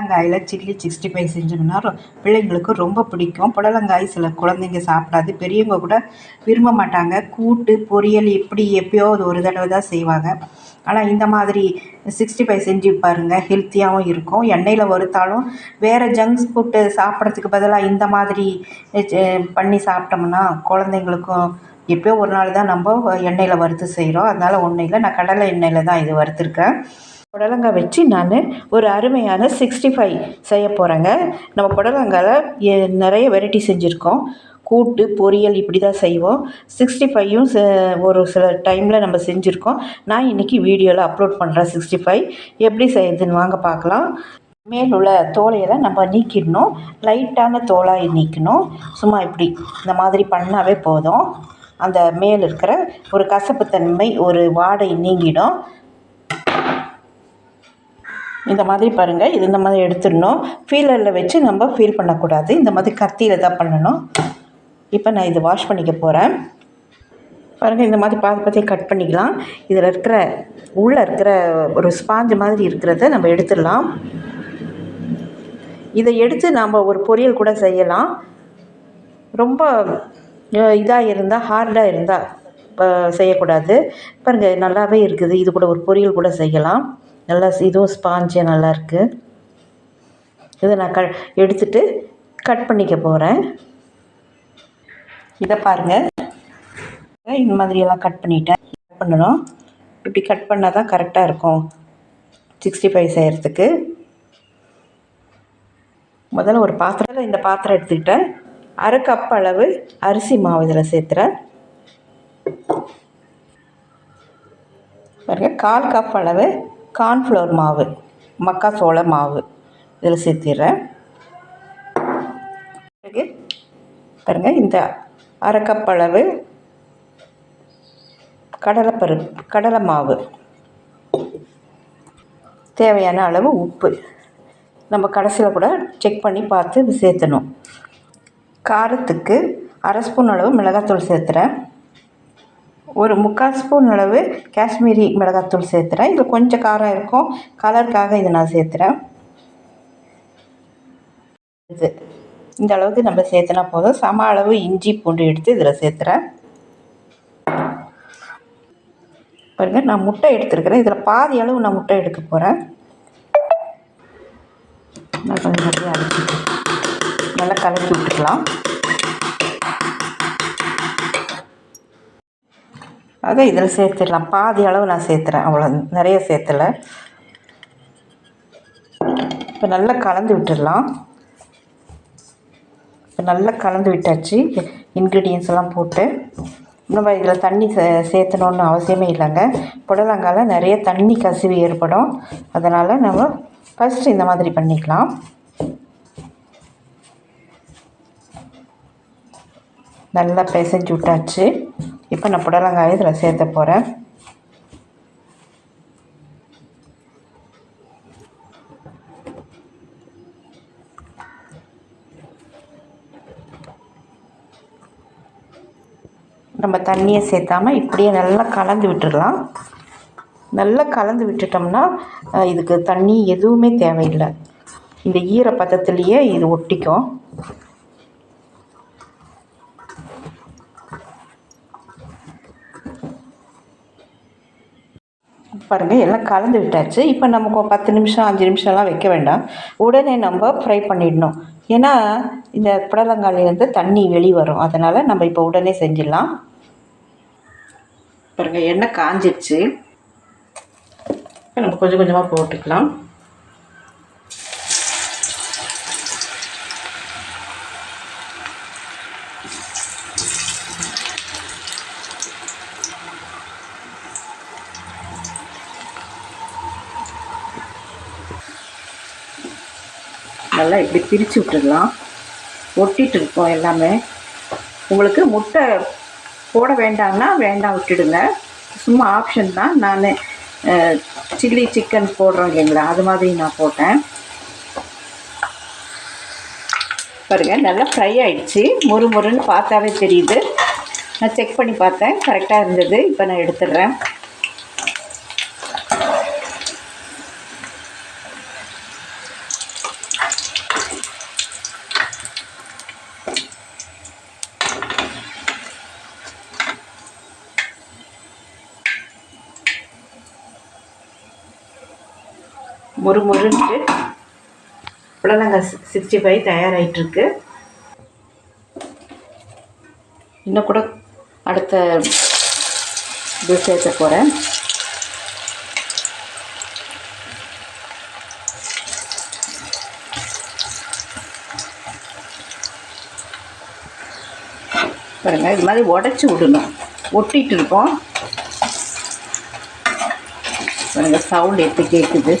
புடலங்காயில் chilli sixty five செஞ்சோம்னா பிள்ளைங்களுக்கு ரொம்ப பிடிக்கும். புடலங்காய் சில குழந்தைங்க சாப்பிடாது. பெரியவங்க கூட விரும்ப மாட்டாங்க. கூட்டு பொரியல் இப்படி எப்பயோ அது ஒரு தடவை தான் செய்வாங்க. ஆனால் இந்த மாதிரி சிக்ஸ்டி ஃபைவ் செஞ்சு பாருங்கள் ஹெல்த்தியாகவும் இருக்கும். எண்ணெயில் வறுத்தாலும் வேறு ஜங்க்ஸ் ஃபுட்டு சாப்பிட்றதுக்கு பதிலாக இந்த மாதிரி பண்ணி சாப்பிட்டோம்னா குழந்தைங்களுக்கும் எப்பயோ ஒரு நாள் தான் நம்ம எண்ணெயில் வறுத்து செய்கிறோம் அதனால் ஒன்றும் இல்லை. நான் கடலை எண்ணெயில் தான் இது வறுத்துருக்கேன். புடலங்காய் வச்சு நான் ஒரு அருமையான சிக்ஸ்டி ஃபைவ் செய்ய போகிறேங்க நம்ம புடலங்காயில் நிறைய வெரைட்டி செஞ்சுருக்கோம். கூட்டு பொரியல் இப்படி தான் செய்வோம் சிக்ஸ்டி ஃபைவும் ஒரு சில டைமில் நம்ம செஞ்சுருக்கோம். நான் இன்றைக்கி வீடியோவில் அப்லோட் பண்ணுறேன் சிக்ஸ்டி ஃபைவ் எப்படி செய்யுதுன்னு வாங்க பார்க்கலாம். மேல் உள்ள தோலையெல்லாம் நம்ம நீக்கிடணும். லைட்டான தோலாக நீக்கணும். சும்மா இப்படி இந்த மாதிரி பண்ணாவே போதும். அந்த மேல் இருக்கிற ஒரு கசப்புத்தன்மை ஒரு வாடை நீங்கிடும். இந்த மாதிரி பாருங்கள் இது இந்த மாதிரி எடுத்துடணும். ஃபீலரில் வச்சு நம்ம ஃபீல் பண்ணக்கூடாது. இந்த மாதிரி கத்தியில் தான் பண்ணணும். இப்போ நான் இது வாஷ் பண்ணிக்க போகிறேன் பாருங்கள் இந்த மாதிரி பாதி பார்த்து கட் பண்ணிக்கலாம். இதில் இருக்கிற உள்ளே இருக்கிற ஒரு ஸ்பாஞ்சு மாதிரி இருக்கிறத நம்ம எடுத்துடலாம். இதை எடுத்து நாம் ஒரு பொரியல் கூட செய்யலாம். ரொம்ப இதாக இருந்தால் ஹார்டாக இருந்தால் இப்போ செய்யக்கூடாது. பாருங்கள் நல்லாவே இருக்குது. இது கூட ஒரு பொரியல் கூட செய்யலாம். நல்லா இதுவும் ஸ்பாஞ்சு நல்லா இருக்குது இதை நான் க எடுத்துட்டு கட் பண்ணிக்க போகிறேன் இதை பாருங்கள் இந்த மாதிரியெல்லாம் கட் பண்ணிட்டேன். கட் பண்ணணும். இப்படி கட் பண்ணால் தான் கரெக்டாக இருக்கும். சிக்ஸ்டி ஃபைவ் செய்கிறதுக்கு முதல்ல ஒரு பாத்திரத்தில் இந்த பாத்திரம் எடுத்துக்கிட்டேன். அரை கப் அளவு அரிசி மாவு இதில் சேர்த்துறேன். பாருங்கள் கால் கப் அளவு கார்ன்ஃப்ளவர் மாவு மக்காசோள மாவு. இதில் சேர்த்திடுறேன். பிறகு பாருங்கள் இந்த அரைக்கப்பளவு கடலைப்பருப்பு கடலை மாவு. தேவையான அளவு உப்பு. நம்ம கடைசியில் கூட செக் பண்ணி பார்த்து இது சேர்த்தணும். காரத்துக்கு அரை ஸ்பூன் அளவு மிளகாத்தூள் சேர்த்துறேன். ஒரு முக்கால் ஸ்பூன் அளவு காஷ்மீரி மிளகாத்தூள் சேர்த்துறேன். இதில் கொஞ்சம் காரம் இருக்கும். கலருக்காக இதை நான் சேர்த்துறேன். இது. இந்த அளவுக்கு நம்ம சேர்த்துனா போதும். சம அளவு இஞ்சி பூண்டு எடுத்து இதில் சேர்த்துறேன். பாருங்கள் நான் முட்டை எடுத்துருக்கிறேன். இதில் பாதி அளவு நான் முட்டை எடுக்க போகிறேன் நான் கொஞ்சம் நிறைய அரைச்சி நல்லா கலக்கி விட்டுக்கலாம். அதை இதில் சேர்த்துடலாம். பாதி அளவு நான் சேர்த்துறேன். அவ்வளோ நிறைய சேர்த்தலை. இப்போ நல்லா கலந்து விட்டுடலாம். இப்போ நல்லா கலந்து விட்டாச்சு. இன்க்ரீடியன்ஸ் எல்லாம் போட்டு. நம்ம இதில் தண்ணி சே சேர்த்தணுன்னு அவசியமே இல்லைங்க. புடலங்கால நிறைய தண்ணி கசிவு ஏற்படும். அதனால் நம்ம ஃபஸ்ட்டு இந்த மாதிரி பண்ணிக்கலாம். நல்லா பிசைஞ்சு விட்டாச்சு. இப்போ நான் புடலங்காயை இதில் சேர்த்த போகிறேன் நம்ம தண்ணியை சேர்த்தாம இப்படியே நல்லா கலந்து விட்டுடலாம். நல்லா கலந்து விட்டுட்டோம்னா இதுக்கு தண்ணி எதுவுமே தேவையில்லை. இந்த ஈரப்பதத்துலேயே இது ஒட்டிக்கும். பாருங்கள் எல்லாம் கலந்து விட்டாச்சு. இப்போ நமக்கு ஒரு பத்து நிமிஷம் அஞ்சு நிமிஷம்லாம் வைக்க வேண்டாம். உடனே நம்ம ஃப்ரை பண்ணிடணும். ஏன்னா இந்த புடலங்காயிலேருந்து தண்ணி வெளி வரும். அதனால் நம்ம இப்போ உடனே செஞ்சிடலாம். பாருங்கள் எண்ணெய் காஞ்சிடுச்சு இப்போ நம்ம கொஞ்சம் கொஞ்சமாக போட்டுக்கலாம். நல்லா இப்படி பிரித்து விட்டுடலாம். ஒட்டிகிட்டு இருக்கோம் எல்லாமே. உங்களுக்கு முட்டை போட வேண்டாம்னா வேண்டாம் விட்டுடுங்க. சும்மா ஆப்ஷன் தான். நான் சில்லி சிக்கன் போடுறோம் இல்லைங்களா? அது மாதிரி நான் போட்டேன். பாருங்கள் நல்லா ஃப்ரை ஆகிடுச்சு மொறு மொறுன்னு பார்த்தாவே தெரியுது. நான் செக் பண்ணி பார்த்தேன். கரெக்டாக இருந்தது. இப்போ நான் எடுத்துடுறேன். மொறு மொறுன்ட்டு சிக்ஸ்டி ஃபைவ் தயாராகிட்டுருக்கு இன்னும் கூட அடுத்த இது சேர்த்த போகிறேன் பாருங்கள் இது மாதிரி உடச்சி விடணும். ஒட்டிகிட்டு இருக்கோம். பாருங்கள் சவுண்ட் எப்படி கேட்குது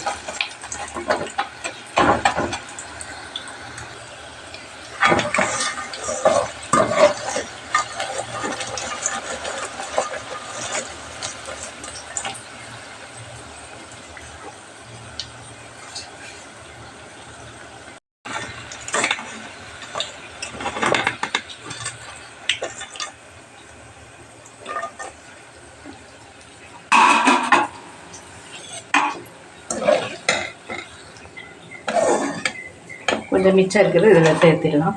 கொஞ்சம் மிச்சம் இருக்குது இதில் சேர்த்துடலாம்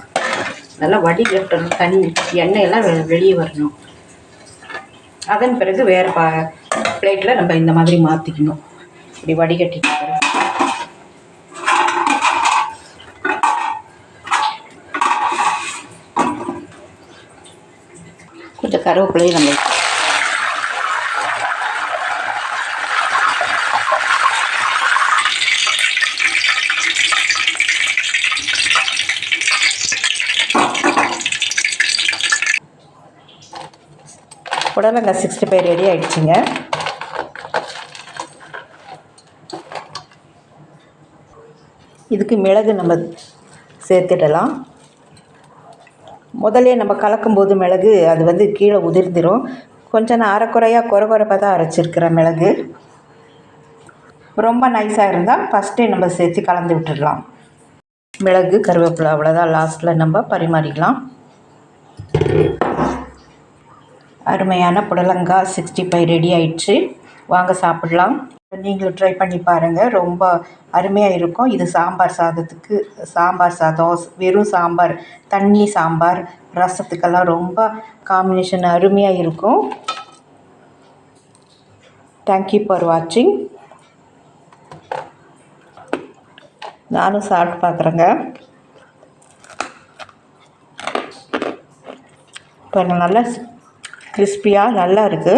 நல்லா வடிகட்டணும் தண்ணி எண்ணெயெல்லாம் வெ- வெளியே வரணும். அதன் பிறகு வேறு பா பிளேட்டில் நம்ம இந்த மாதிரி மாற்றிக்கணும். இப்படி வடிகட்டிட்டு கொஞ்சம் கருவேப்பிலையும் நம்ம புடலங்காய் சிக்ஸ்டி ஃபைவ் ரெடி ஆகிடுச்சிங்க இதுக்கு மிளகு நம்ம சேர்த்துடலாம். முதல்ல நம்ம கலக்கும்போது மிளகு அது வந்து கீழே உதிர்ந்துடும் கொஞ்சம் நான் அரைக்குறையாக குறை குறைப்பாக தான் அரைச்சிருக்கிறேன் மிளகு. ரொம்ப நைஸாக இருந்தால் ஃபஸ்ட்டே நம்ம சேர்த்து கலந்து விட்டுடலாம். மிளகு கருவேப்பிலை அவ்வளோதான் லாஸ்ட்டில் நம்ம பரிமாறிக்கலாம். அருமையான புடலங்காய் சிக்ஸ்டி ஃபைவ் ரெடி ஆயிடுச்சு. வாங்க சாப்பிடலாம். நீங்களும் ட்ரை பண்ணி பாருங்கள் ரொம்ப அருமையாக இருக்கும். இது சாம்பார் சாதத்துக்கு சாம்பார் சாதம் வெறும் சாம்பார் தண்ணி சாம்பார் ரசத்துக்கெல்லாம் ரொம்ப காம்பினேஷன் அருமையாக இருக்கும். தேங்க்யூ ஃபார் வாட்சிங் நானும் சாப்பிட்டு பார்க்குறேங்க இப்போ நல்லா கிறிஸ்பியாக நல்லா இருக்குது